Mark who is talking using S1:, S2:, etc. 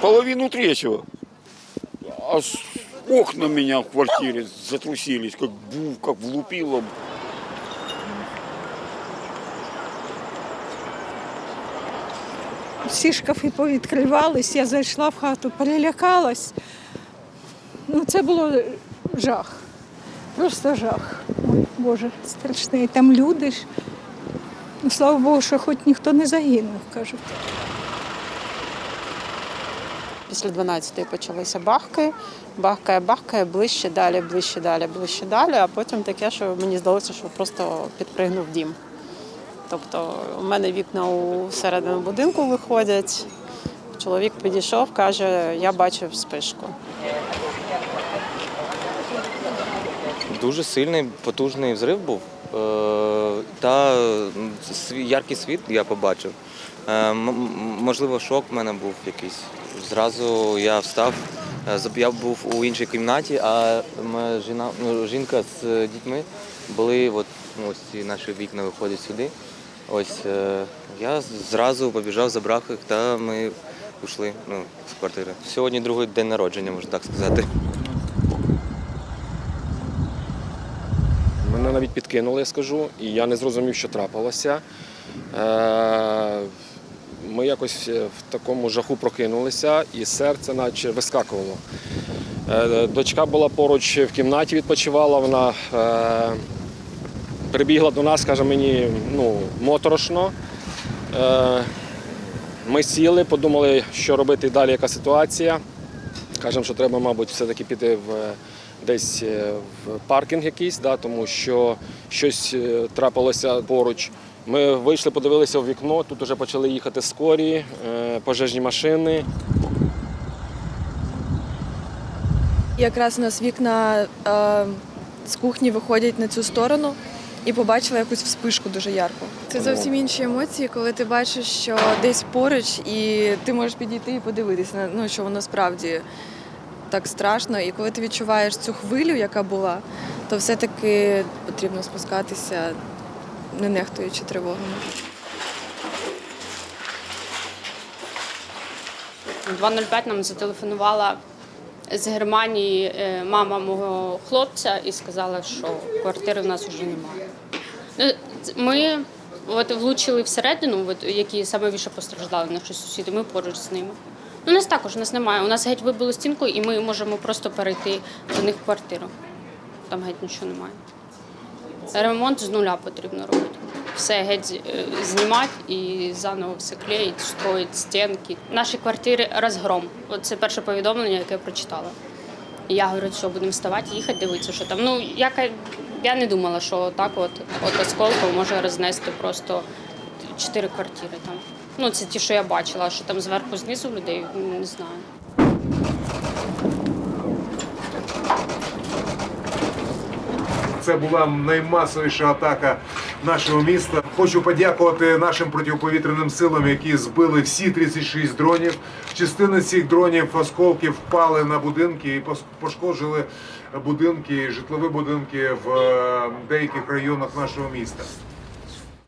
S1: Половину третьего. Аж окна меня в квартире затрусились, как був, как влупило.
S2: Всі шкафи повідкривались, я зайшла в хату, перелякалась. Ну, це було жах. Просто жах. Ой, Боже, страшний. Там люди ж. Ну, слава Богу, що хоч ніхто не загинув, кажуть.
S3: Після 12-ї почалися бахки, бахкає, бахкає, ближче далі, ближче далі, ближче далі, а потім таке, що мені здалося, що просто підпригнув дім. Тобто у мене вікна у середину будинку виходять. Чоловік підійшов, каже, я бачив спишку.
S4: Дуже сильний, потужний взрив був. Е, Та яркий світ я побачив. Е, Можливо, шок в мене був якийсь. Зразу я встав. е, Я був у іншій кімнаті, а жіна, ну, жінка з дітьми були, от, ну, ось ці наші вікна виходять сюди. Ось я зразу побіжав, забрав їх, та ми пішли ну, з квартири. Сьогодні другий день народження, можна так сказати.
S5: Мене навіть підкинули, я скажу, і я не зрозумів, що трапилося. Е, Ми якось в такому жаху прокинулися, і серце наче вискакувало. Е, Дочка була поруч в кімнаті, відпочивала. Вона е, прибігла до нас, каже мені, ну, моторошно. Е, Ми сіли, подумали, що робити далі, яка ситуація. Кажемо, що треба, мабуть, все-таки піти в десь е, в паркінг якийсь, да, тому що щось е, трапилося поруч. Ми вийшли, подивилися в вікно. Тут вже почали їхати скорі, е, пожежні машини.
S6: Якраз у нас вікна е, з кухні виходять на цю сторону і побачила якусь вспишку дуже ярку. Це зовсім інші емоції, коли ти бачиш, що десь поруч, і ти можеш підійти і подивитися, на- ну, що воно справді так страшно. І коли ти відчуваєш цю хвилю, яка була, то все-таки потрібно спускатися, не нехтуючи тривогами.
S7: В 2.05 нам зателефонувала з Германії е, мама мого хлопця і сказала, що квартири в нас вже немає. Ну, Ми от влучили всередину, от, які саме більше постраждали наші сусіди, ми поруч з ними. Ну, нас також у нас немає. У нас геть вибило стінку, і ми можемо просто перейти до них в квартиру. Там геть нічого немає. Ремонт з нуля потрібно робити. Все геть е, знімати і заново все клеїть, строїть стінки. Наші квартири розгром. Це перше повідомлення, яке я прочитала. Я говорю, що будемо вставати, їхати, дивитися, що там. Ну, я, я не думала, що так от, от осколком може рознести просто чотири квартири там. Ну, це ті, що я бачила, що там зверху знизу людей, не знаю.
S8: Це була наймасовіша атака нашого міста. Хочу подякувати нашим протиповітряним силам, які збили всі 36 дронів. Частина цих дронів осколків впали на будинки і пошкоджили будинки, житлові будинки в е, деяких районах нашого міста.